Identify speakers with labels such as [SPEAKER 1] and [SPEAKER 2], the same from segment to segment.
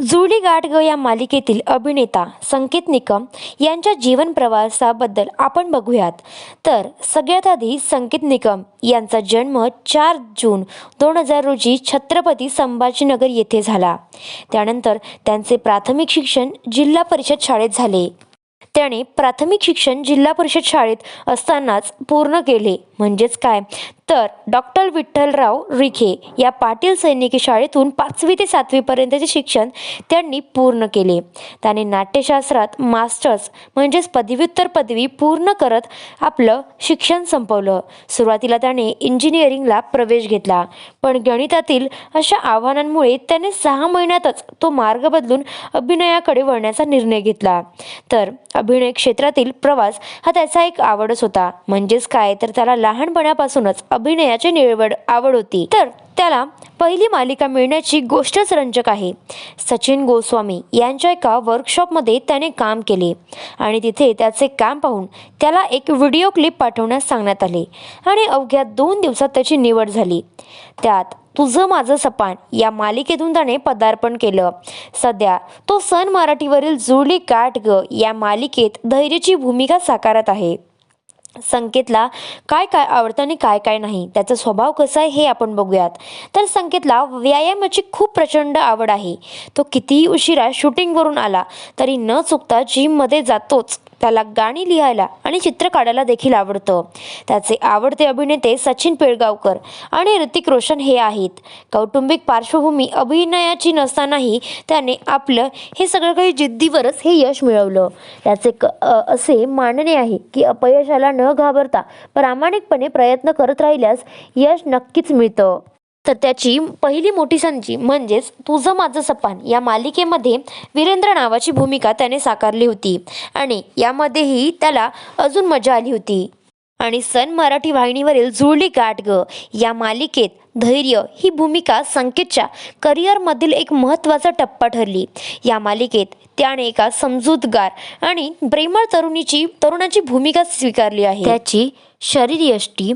[SPEAKER 1] जुळली गाठ या मालिकेतील अभिनेता संकेत निकम यांच्या जीवन प्रवासाबद्दल आपण बघूयात. तर सगळ्यात आधी संकेत निकम यांचा जन्म चार जून दोन हजार रोजी छत्रपती संभाजीनगर येथे झाला. त्यानंतर त्यांचे प्राथमिक शिक्षण जिल्हा परिषद शाळेत झाले. त्याने प्राथमिक शिक्षण जिल्हा परिषद शाळेत असतानाच पूर्ण केले. म्हणजेच काय? तर डॉक्टर विठ्ठलराव रिखे या पाटील सैनिकी शाळेतून पाचवी ते सातवीपर्यंतचे शिक्षण त्यांनी पूर्ण केले. त्याने नाट्यशास्त्रात मास्टर्स म्हणजेच पदव्युत्तर पदवी पूर्ण करत आपलं शिक्षण संपवलं. सुरुवातीला त्याने इंजिनिअरिंगला प्रवेश घेतला. पण गणितातील अशा आव्हानांमुळे त्याने सहा महिन्यातच तो मार्ग बदलून अभिनयाकडे वळण्याचा निर्णय घेतला. तर अभिनय क्षेत्रातील प्रवास हा त्याचा एक आवडच होता. म्हणजेच काय? तर त्याला लहानपणापासूनच अभिनयाची निवड आवड होती. तर त्याला पहिली मालिका मिळण्याची गोष्टच रंजक आहे. सचिन गोस्वामी यांच्या एका वर्कशॉपमध्ये त्याने काम केले आणि तिथे त्याचे काम पाहून त्याला एक व्हिडिओ क्लिप पाठवण्यास सांगण्यात आले आणि अवघ्या दोन दिवसात त्याची निवड झाली. त्यात तुझं माझं सपान या मालिकेतून त्याने पदार्पण केलं. सध्या तो सन मराठीवरील जुळली गाठ ग या मालिकेत धैर्याची भूमिका साकारत आहे. संकेतला काय काय आवडतं आणि काय काय नाही त्याचा स्वभाव कसा आहे हे आपण बघूयात. तर संकेतला व्यायामाची खूप प्रचंड आवड आहे. तो कितीही उशिरा शूटिंगवरून आला तरी न चुकता जिममध्ये जातोच. त्याला गाणी लिहायला आणि चित्र काढायला देखील आवडतं. त्याचे आवडते अभिनेते सचिन पिळगावकर आणि ऋतिक रोशन हे आहेत. कौटुंबिक पार्श्वभूमी अभिनयाची नसतानाही त्याने आपलं हे सगळं काही जिद्दीवरच हे यश मिळवलं. त्याचे क असे मानणे आहे की अपयशाला न घाबरता प्रामाणिकपणे प्रयत्न करत राहिल्यास यश नक्कीच मिळतं. तर त्याची पहिली मोठी संधी म्हणजेच तुझं माझं सपान या मालिकेमध्ये वीरेंद्र नावाची भूमिका त्याने साकारली होती. आणि यामध्येही त्याला अजून मजा आली होती. आणि सन मराठी वाहिनीवरील जुळली गाठ ग. या मालिकेत धैर्य ही भूमिका संकेतच्या करिअरमधील एक महत्त्वाचा टप्पा ठरली. या मालिकेत त्याने एका समजूतगार आणि प्रेमळ तरुणीची तरुणाची भूमिका स्वीकारली आहे. त्याची शरीरयष्टी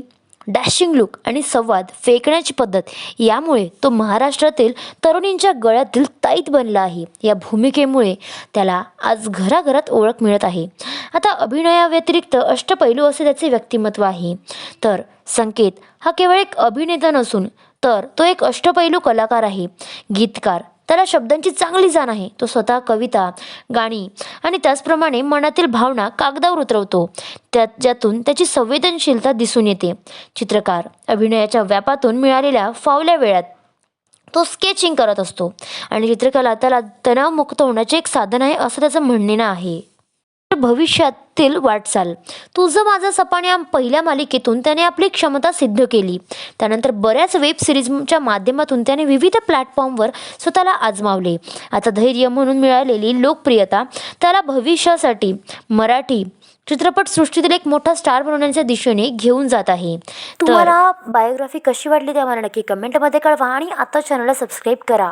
[SPEAKER 1] डॅशिंग लुक आणि संवाद फेकण्याची पद्धत यामुळे तो महाराष्ट्रातील तरुणींच्या गळ्यातील ताईत बनला आहे. या भूमिकेमुळे त्याला आज घराघरात ओळख मिळत आहे. आता अभिनयाव्यतिरिक्त अष्टपैलू असे त्याचे व्यक्तिमत्व आहे. तर संकेत हा केवळ एक अभिनेता नसून तर तो एक अष्टपैलू कलाकार आहे. गीतकार त्याला शब्दांची चांगली जाण आहे. तो स्वतः कविता गाणी आणि त्याचप्रमाणे मनातील भावना कागदावर उतरवतो. त्यात ज्यातून त्याची संवेदनशीलता दिसून येते. चित्रकार अभिनयाच्या व्यापातून मिळालेल्या फावल्या वेळात तो स्केचिंग करत असतो आणि चित्रकला त्याला तणावमुक्त होण्याचे एक साधन आहे असं त्याचं म्हणणं आहे. तर भविष्यात भविष्यातील वाटचाल. तुझं माझं सपान या पहिल्या मालिकेतून त्याने आपली क्षमता सिद्ध केली. त्यानंतर बऱ्याच वेब सिरीजच्या माध्यमातून त्याने विविध प्लॅटफॉर्मवर स्वतःला आजमावले. आता धैर्य म्हणून मिळालेली लोकप्रियता त्याला भविष्यासाठी मराठी चित्रपटसृष्टीतील एक मोठा स्टार बनवण्याच्या दिशेने घेऊन जात आहे. तुम्हाला बायोग्राफी कशी वाटली ते आम्हाला नक्की कमेंटमध्ये कळवा आणि आता चॅनलला सबस्क्राईब करा.